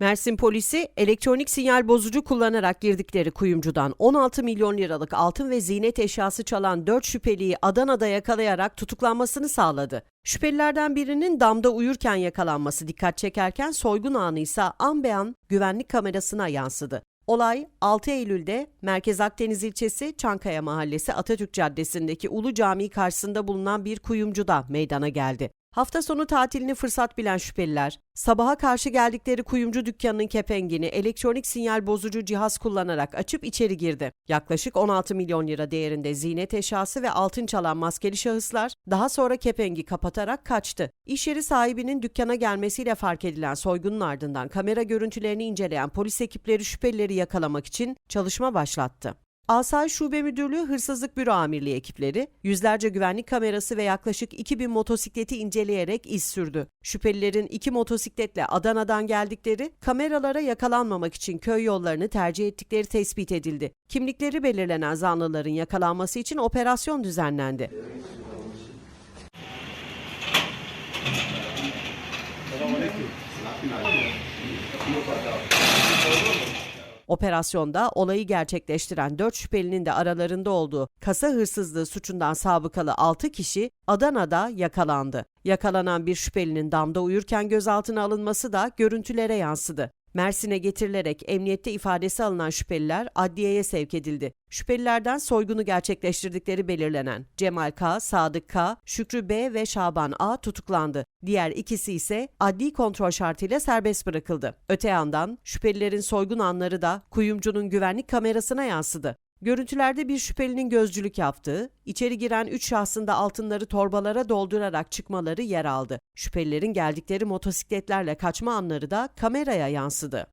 Mersin polisi elektronik sinyal bozucu kullanarak girdikleri kuyumcudan 16 milyon liralık altın ve ziynet eşyası çalan 4 şüpheliyi Adana'da yakalayarak tutuklanmasını sağladı. Şüphelilerden birinin damda uyurken yakalanması dikkat çekerken soygun anı ise an be an güvenlik kamerasına yansıdı. Olay 6 Eylül'de Merkez Akdeniz ilçesi Çankaya Mahallesi Atatürk Caddesi'ndeki Ulu Camii karşısında bulunan bir kuyumcuda meydana geldi. Hafta sonu tatilini fırsat bilen şüpheliler, sabaha karşı geldikleri kuyumcu dükkanının kepengini elektronik sinyal bozucu cihaz kullanarak açıp içeri girdi. Yaklaşık 16 milyon lira değerinde ziynet eşyası ve altın çalan maskeli şahıslar daha sonra kepengi kapatarak kaçtı. İş yeri sahibinin dükkana gelmesiyle fark edilen soygunun ardından kamera görüntülerini inceleyen polis ekipleri şüphelileri yakalamak için çalışma başlattı. Asayiş Şube Müdürlüğü Hırsızlık Büro Amirliği ekipleri yüzlerce güvenlik kamerası ve yaklaşık 2000 motosikleti inceleyerek iz sürdü. Şüphelilerin iki motosikletle Adana'dan geldikleri, kameralara yakalanmamak için köy yollarını tercih ettikleri tespit edildi. Kimlikleri belirlenen zanlıların yakalanması için operasyon düzenlendi. Operasyonda olayı gerçekleştiren 4 şüphelinin de aralarında olduğu kasa hırsızlığı suçundan sabıkalı 6 kişi Adana'da yakalandı. Yakalanan bir şüphelinin damda uyurken gözaltına alınması da görüntülere yansıdı. Mersin'e getirilerek emniyette ifadesi alınan şüpheliler adliyeye sevk edildi. Şüphelilerden soygunu gerçekleştirdikleri belirlenen Cemal K, Sadık K, Şükrü B ve Şaban A tutuklandı. Diğer ikisi ise adli kontrol şartıyla serbest bırakıldı. Öte yandan şüphelilerin soygun anları da kuyumcunun güvenlik kamerasına yansıdı. Görüntülerde bir şüphelinin gözcülük yaptığı, içeri giren üç şahsın da altınları torbalara doldurarak çıkmaları yer aldı. Şüphelilerin geldikleri motosikletlerle kaçma anları da kameraya yansıdı.